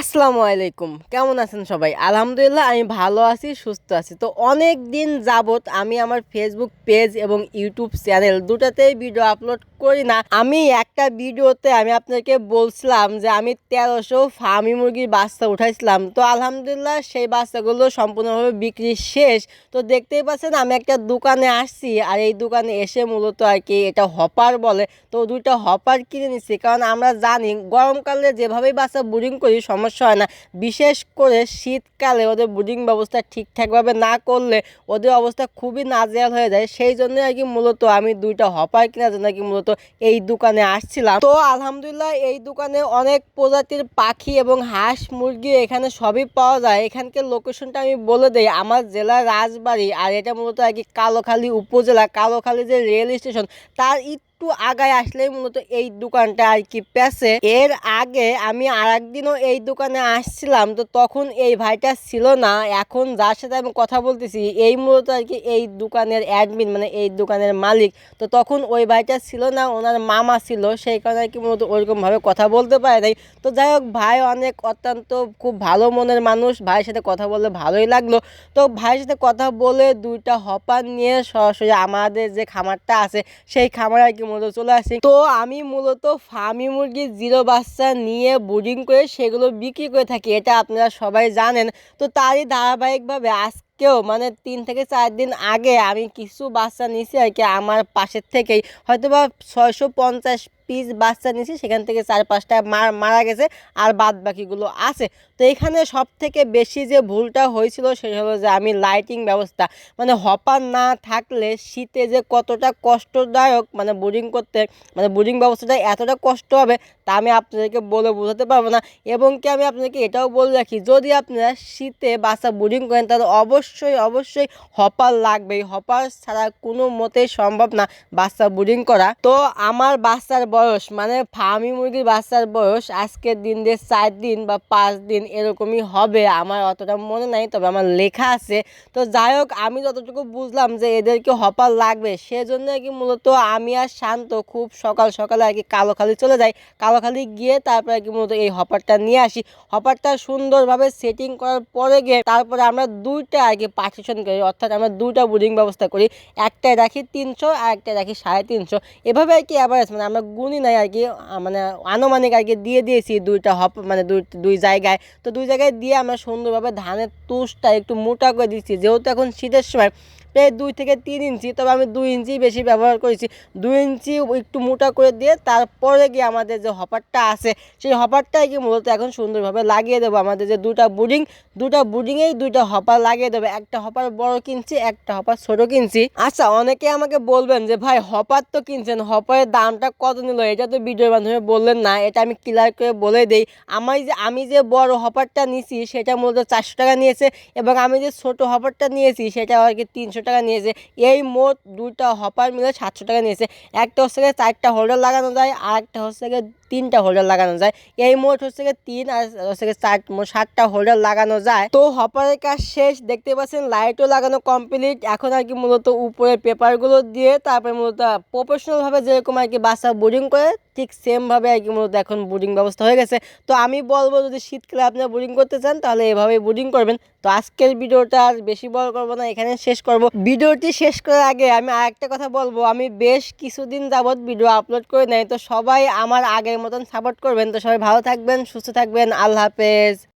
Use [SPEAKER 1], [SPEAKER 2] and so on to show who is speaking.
[SPEAKER 1] আসসালামু আলাইকুম। কেমন আছেন সবাই? আলহামদুলিল্লাহ, আমি ভালো আছি, সুস্থ আছি। তো অনেক দিন যাবত আমি আমার ফেসবুক পেজ এবং ইউটিউব চ্যানেল দুটাতেই ভিডিও আপলোড করি না। আমি একটা ভিডিওতে আমি আপনাকে বলছিলাম যে, আমি তেরোশো ফার্মি মুরগির বাচ্চা উঠাইছিলাম। তো আলহামদুলিল্লাহ, সেই বাচ্চাগুলো সম্পূর্ণভাবে বিক্রি শেষ। তো দেখতেই পাচ্ছেন, আমি একটা দোকানে আসছি আর এই দোকানে এসে মূলত আর কি এটা হপার বলে। তো দুইটা হপার কিনে নিচ্ছি, কারণ আমরা জানি গরমকালে যেভাবেই বাচ্চা বুডিং করি সমস্যা হয় না। বিশেষ করে শীতকালে ওদের বুডিং ব্যবস্থা ঠিকঠাকভাবে না করলে ওদের অবস্থা খুবই নাজেহাল হয়ে যায়। সেই জন্য আর কি মূলত আমি দুইটা হপার কেনার জন্য কি মূলত এই দোকানে আসছিলাম। তো আলহামদুলিল্লাহ এই দোকানে অনেক প্রজাতির পাখি এবং হাঁস মুরগি এখানে সবই পাওয়া যায়। এখানকার লোকেশনটা আমি বলে দেই, আমার জেলা রাজবাড়ি আর এটা মূলত আর কি কালোখালী উপজেলা, কালোখালী যে রেল স্টেশন তার একটু আগায় আসলেই মূলত এই দোকানটা আর কি পেছে এর আগে আমি আর একদিনও এই দোকানে আসছিলাম, তো তখন এই ভাইটা ছিল না। এখন যার সাথে আমি কথা বলতেছি, এই মূলত আর কি এই দোকানের অ্যাডমিন মানে এই দোকানের মালিক। তো তখন ওই ভাইটা ছিল না, ওনার মামা ছিল, সেই কারণে আর কি মূলত ওইরকমভাবে কথা বলতে পারে নাই। তো যাই হোক, ভাই অনেক অত্যন্ত খুব ভালো মনের মানুষ, ভাইয়ের সাথে কথা বললে ভালোই লাগল। তো ভাইয়ের সাথে কথা বলে দুইটা হপার নিয়ে সরাসরি আমাদের যে খামারটা আছে, সেই খামারে আর কি মূলত চলে আসি। তো আমি মূলত ফার্মি মুরগির জিরো বাচ্চা নিয়ে বোর্ডিং করে সেগুলো বিক্রি করে থাকি, এটা আপনারা সবাই জানেন। তো তারই ধারাবাহিকভাবে আজকেও মানে তিন থেকে চার দিন আগে আমি কিছু বাচ্চা নিয়েছি আর কি আমার পাশের থেকেই। হয়তো বা ছয়শো পঞ্চাশ পিস বাচ্চা নিয়েছি, সেখান থেকে চার পাঁচটা মার গেছে আর বাদ বাকিগুলো আছে। তো এখানে সব থেকে বেশি যে ভুলটা হয়েছিল সেটা হলো যে আমি লাইটিং ব্যবস্থা মানে হপার না থাকলে শীতে যে কতটা কষ্টদায়ক মানে বোরিং করতে মানে বোরিং ব্যবস্থাটা এতটা কষ্ট হবে তা আমি আপনাদেরকে বলে বোঝাতে পারব না। এবং কি আমি আপনাদেরকে এটাও বলে রাখি, যদি আপনারা শীতে বাচ্চা বোরিং করেন, তাহলে অবশ্যই অবশ্যই হপার লাগবে হপার ছাড়া কোনো মতেই সম্ভব না বাচ্চা বোরিং করা। তো আমার বাচ্চার বয়স মানে ফার্মি মুরগির বাচ্চার বয়স আজকের দিন দিয়ে চার দিন বা পাঁচ দিন এরকমই হবে আমার অতটা মনে নাই, তবে আমার লেখা আছে। তো যাই হোক, আমি যতটুকু বুঝলাম যে এদেরকে হপার লাগবে সেজন্য কি মূলত আমি আর শান্ত খুব সকাল সকালে আর কি কালোখালি চলে যাই। কালোখালি গিয়ে তারপরে কি মূলত এই হপারটা নিয়ে আসি। হপারটা সুন্দরভাবে সেটিং করার পরে গিয়ে তারপরে আমরা দুইটা আর কি পার্টিশন করি, অর্থাৎ আমরা দুইটা বুডিং ব্যবস্থা করি। একটায় রাখি তিনশো আর একটা রাখি সাড়ে তিনশো। এভাবে আর কি অ্যাভারেজ মানে আমরা গুনি নাই আর কি মানে আনুমানিক আর কি দিয়ে দিয়েছি দুইটা হপ মানে দুই দুই জায়গায়। তো দুই জায়গায় দিয়ে আমরা সুন্দরভাবে ধানের তুষটা একটু মোটা করে দিচ্ছি। যেহেতু এখন শীতের সময়, প্রায় দুই থেকে তিন ইঞ্চি, তবে আমি দুই ইঞ্চি বেশি ব্যবহার করেছি। দুই ইঞ্চি একটু মোটা করে দিয়ে তারপরে গিয়ে আমাদের যে হপারটা আছে, সেই হপারটাই কি মূলত এখন সুন্দরভাবে লাগিয়ে দেবো। আমাদের যে দুটা বুডিং দুটা বুডিংয়েই দুইটা হপার লাগিয়ে দেবো। একটা হপার বড় কিনছি, একটা হপার ছোট কিনছি। আচ্ছা অনেকে আমাকে বলবেন যে, ভাই, হপার তো কিনছেন, হপারের দামটা কত নিল এটা তো ভিডিওর মাধ্যমে বললেন না, এটা আমি ক্লিয়ার করে বলে দিই। আমার যে, আমি যে বড় হপারটা নিয়েছি, সেটা মূলত চারশো টাকা নিয়েছে এবং আমি যে ছোট হপারটা নিয়েছি, সেটা আর কি তিনশো টাকা নিয়েছে। এই মোট দুইটা হপার মিলে সাতশো টাকা নিয়েছে। একটা হচ্ছে চারটা হোল্ডার লাগানো যায় আর একটা হচ্ছে তিনটা হোল্ডার লাগানো যায়। এই মোট হচ্ছে গিয়ে তিন আর হচ্ছে গিয়ে চার, মোট সাতটা হোল্ডার লাগানো যায়। তো হপারের কাজ শেষ, দেখতে পাচ্ছেন লাইটও লাগানো কমপ্লিট এখন আর কি মূলত উপরে পেপারগুলো দিয়ে তারপরে মূলত প্রফেশনালভাবে যেরকম আর কি বাসা বোর্ডিং করে, ঠিক সেমভাবে আর কি মূলত এখন বোর্ডিং ব্যবস্থা হয়ে গেছে। তো আমি বলব, যদি শীতকালে আপনি বোর্ডিং করতে চান, তাহলে এভাবেই বোর্ডিং করবেন। তো আজকের ভিডিওটা আর বেশি বড় করব না এখানে শেষ করব। ভিডিওটি শেষ করার আগে আমি আরেকটা কথা বলব। আমি বেশ কিছুদিন যাবত ভিডিও আপলোড করে নেই, তো সবাই আমার আগের মতন সাপোর্ট করবেন। তো সবাই ভালো থাকবেন সুস্থ থাকবেন। আল্লাহ হাফেজ।